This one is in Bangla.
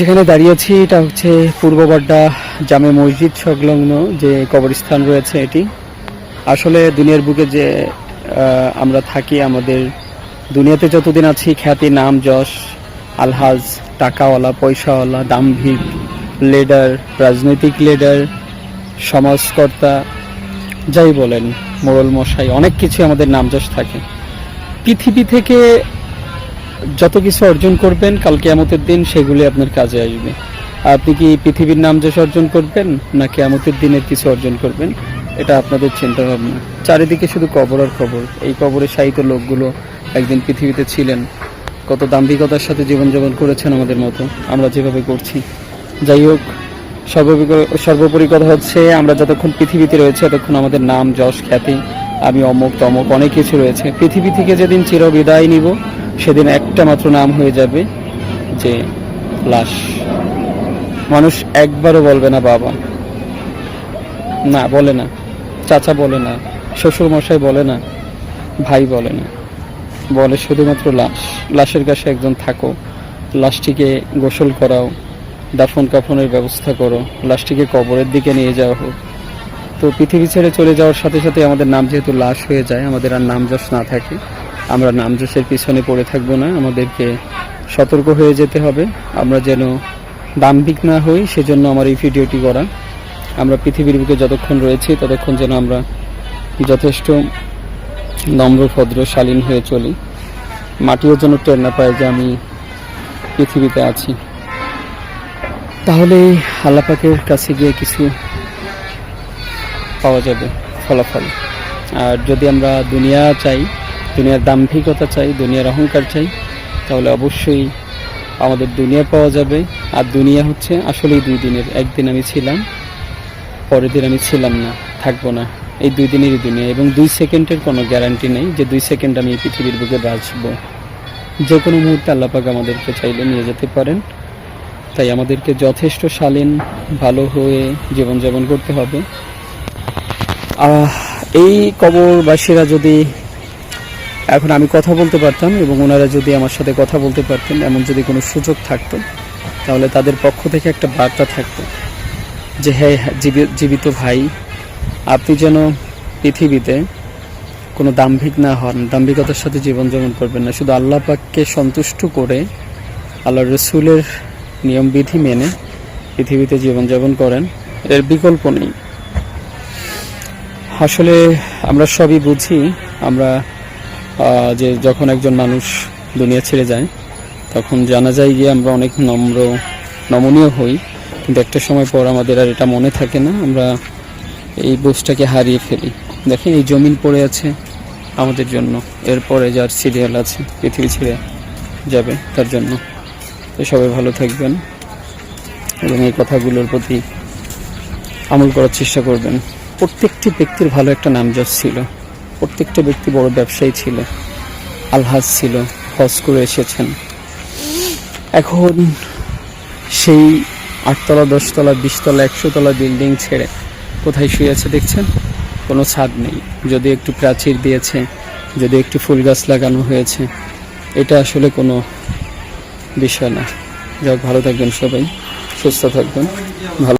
যেখানে দাঁড়িয়েছি এটা হচ্ছে পূর্ব বড্ডা জামে মসজিদ সংলগ্ন যে কবরস্থান রয়েছে এটি। আসলে দুনিয়ার বুকে যে আমরা থাকি, আমাদের দুনিয়াতে যতদিন আছি, খ্যাতি, নাম, যশ, আলহাজ, টাকাওয়ালা, পয়সাওয়ালা, দাম্ভিক, লিডার, রাজনৈতিক লিডার, সমাজকর্তা, যাই বলেন, মোড়ল মশাই, অনেক কিছু আমাদের নামযশ থাকে। পৃথিবী থেকে যত কিছু অর্জন করবেন, কাল কেয়ামতের দিন সেগুলি আপনার কাজে আসবে। আপনি কি পৃথিবীর নাম যশ অর্জন করবেন, না কেয়ামতের দিনের কিছু অর্জন করবেন? এটা আপনাদের চিন্তা ভাবনা। চারিদিকে শুধু কবর আর খবর এই কবরে শায়িত লোকগুলো একদিন পৃথিবীতে ছিলেন। কত দাম্ভিকতার সাথে জীবনযাপন করেছেন আমাদের মতো। আমরা যেভাবে করছি। যাই হোক সর্বোপরি সর্বোপরি কথা হচ্ছে, আমরা যতক্ষণ পৃথিবীতে রয়েছে, ততক্ষণ আমাদের নাম, যশ, খ্যাতি, আমি, অমুক, তমুক অনেক কিছু রয়েছে। পৃথিবী থেকে যেদিন চির বিদায় নিব সেদিন একটা মাত্র নাম হয়ে যাবে যে লাশ। মানুষ একবারও বলবে না, বাবা। না, বলে না। চাচা বলে না। শ্বশুর মশাই বলে না। ভাই বলে না। বলে শুধুমাত্র লাশ। লাশের কাছে একজন থাকো। লাশটিকে গোসল করাও। দাফন কাফনের ব্যবস্থা করো। লাশটিকে কবরের দিকে নিয়ে যাওয়া হোক। তো পৃথিবী ছেড়ে চলে যাওয়ার সাথে সাথে আমাদের নাম যেহেতু লাশ হয়ে যায়, আমাদের আর নাম যশ না থাকে আমরা নাম পিছনে পড়ে থাকব না, আমাদেরকে সতর্ক হয়ে যেতে হবে। আমরা যেন দাম্ভিক না হই, সেজন্য আমার এই ভিডিওটি করা। আমরা পৃথিবীর বুকে যতক্ষণ রয়েছি, ততক্ষণ যেন আমরা যথেষ্ট নম্র, ভদ্র, শালীন হয়ে চলি। মাটিও যেন টের না পায় যে আমি পৃথিবীতে আছি। তাহলে আল্লাপাকের কাছে গিয়ে কিছু পাওয়া যাবে, ফলাফল। আর যদি আমরা দুনিয়া চাই দুনিয়ার দাম্ভিকতা চাই, দুনিয়ার অহংকার চাই, তাহলে অবশ্যই আমাদের দুনিয়া পাওয়া যাবে। আর দুনিয়া হচ্ছে আসলেই দুই দিনের, একদিন আমি ছিলাম, পরের দিন আমি ছিলাম না, থাকব না। এই দুই দিনেরই দুনিয়া, এবং দুই সেকেন্ডের কোনো গ্যারান্টি নেই যে দুই সেকেন্ড আমি এই পৃথিবীর বুকে বাঁচবো। যে কোনো মুহূর্তে আল্লাপাক আমাদেরকে চাইলে নিয়ে যেতে পারেন। তাই আমাদেরকে যথেষ্ট শালীন, ভালো হয়ে জীবনযাপন করতে হবে। এই কবরবাসীরা যদি এখন আমি কথা বলতে পারতাম এবং ওনারা যদি আমার সাথে কথা বলতে পারতেন, এমন যদি কোনো সুযোগ থাকতো, তাহলে তাদের পক্ষ থেকে একটা বার্তা থাকতো যে হ্যাঁ জীবি- জীবিত ভাই, আপনি যেন পৃথিবীতে কোনো দাম্ভিক না হন, দাম্ভিকতার সাথে জীবনযাপন করবেন না। শুধু আল্লাহ পাককে সন্তুষ্ট করে আল্লাহ রসুলের নিয়মবিধি মেনে পৃথিবীতে জীবনযাপন করেন, এর বিকল্প নেই। আসলে আমরা সবই বুঝি, আমরা যে যখন একজন মানুষ দুনিয়া ছেড়ে যায়, তখন জানা যায় গিয়ে আমরা অনেক নম্র, নমনীয় হই। কিন্তু একটা সময় পর আমাদের আর এটা মনে থাকে না, আমরা এই বোঝটাকে হারিয়ে ফেলি। দেখেন, এই জমিন পড়ে আছে আমাদের জন্য, এরপরে যার সিরিয়াল আছে, পৃথিবী ছেড়ে যাবে তার জন্য। তো সবাই ভালো থাকবেন এবং এই কথাগুলোর প্রতি আমল করার চেষ্টা করবেন। প্রত্যেকটি ব্যক্তির ভালো একটা নামযশ ছিল। প্রত্যেকটা ব্যক্তি বড় ব্যবসায়ী ছিল। আলহাজ ছিল, হজ করে এসেছেন। এখন সেই আটতলা, দশতলা, বিশতলা একশো তলা বিল্ডিং ছেড়ে কোথায় শুয়ে আছে দেখছেন? কোনো ছাদ নেই। যদি একটু প্রাচীর দিয়েছে, যদি একটু ফুল গাছ লাগানো হয়েছে, এটা আসলে কোনো বিষয় না। যাক, ভালো থাকবেন সবাই, সুস্থ থাকবেন, ভালো